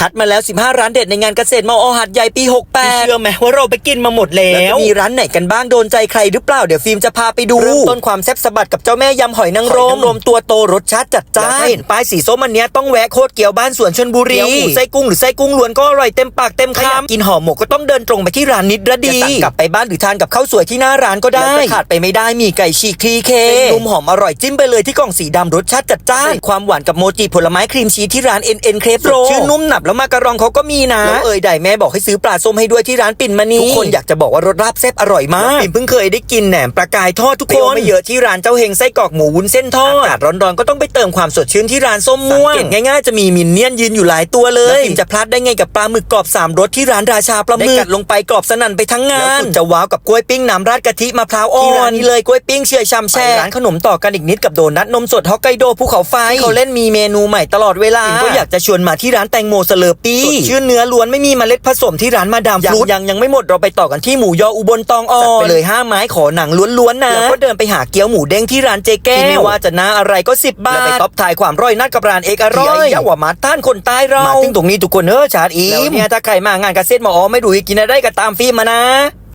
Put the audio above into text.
คัดมาแล้ว 15 ร้านเด็ดในงานเกษตรมอหัดใหญ่ปี 68 เชื่อไหมว่าเราไปกินมาหมดแล้วมีร้านไหนกันบ้างโดนใจใครหรือเปล่า เดี๋ยวฟิล์มจะพาไปดู เริ่มต้นความแซ่บสะบัดกับเจ้าแม่ยำหอยนางรมรมตัวโตรสชาติจัดจ้านเห็นป้ายสีส้มอันเนี้ยต้องแวะโคตรเกี๊ยวบ้านสวนชนบุรีหมูไส้กุ้งหรือไส้กุ้งล้วนก็อร่อยเต็มปากเต็มคำกินห่อหมกก็ต้องเดินตรงไปที่ร้านนิดระดีจะสั่งกลับไปบ้านหรือทานกับข้าวสวยที่หน้าร้านก็ได้แล้วจะขาดไปไม่ได้มีไก่ฉีกทีเคนุ่มหอมอร่อยจิ้มไปเลยที่กล่องสีดำรสชาติจัดจ้านความหวานกับโมจิผลไม้ครีมชีสที่ร้านเอ็นเอ็นเครปโรชื่อนุ่มหนับแล้วมาการองเขาก็มีนะแล้วเอ่ยได้แม่บอกให้ซื้อปลาส้มให้ด้วยที่ร้านปิ่นมณีทุกคนอยากจะบอกว่ารสลาบแซ่บอร่อยมากปิ่นเพิ่งเคยได้กินแหนมปลากายทอดทุกคนไม่เยอะที่ร้านเจ้าเฮงไส้กรอกหมูวุ้นเส้นทอดอากาศร้อนๆก็ต้องไปเติมความสดชื่นที่ร้านส้มม่วงสังเกตง่ายๆจะมีมินเนี่ยนยืนอยู่หลายตัวเลยปิ่นจะพลาดได้ไงกับปลาหมึกกรอบสามรสที่ร้านราชาปลาหมึกได้กัดลงไปกรอบสนั่นไปทั้งงานแล้วคุณจะว้าวกับกล้วยปิ้งน้ำราดกะทิมะพร้าวอ่อนที่ร้านนี้เลยกล้วยปิ้งเชื่อชำแช่ร้านขนมต่อกันอีกนิดกับโดนัทนมสดฮอกไกโดภูเขาไฟที่เขาเล่นมีเมนูใหม่ตลอดเวลาปิ่นก็อยากจะชวนมาที่ร้านแตงโมเสลอปี้สดชื่นเนื้อล้วนไม่มีเมล็ดผสมที่ร้านมาดามฟรุตยังยังไม่หมดเราไปต่อกันที่หมูยออุบลตองอ่อนจัดไปเลยห้าไม้ขอหนังล้วนๆนะแล้วก็เดินไปหาเกี๊ยวหมูเด้งที่ร้านเจแก้วที่ไม่ว่าจะหน้าอะไรก็สิบบาทแล้วไปท็อปทายความร่อยนัดกับร้านเอกอร่อยยาว่ามาท่านคนใต้เรามาถึงตรงนี้ทุกคนเออชาดอีแล้วเนี่ยถ้าใครมางานเซ็ตมาอ๋อไม่ดูอีกกินอะไรก็ตามฟิล์มมานะ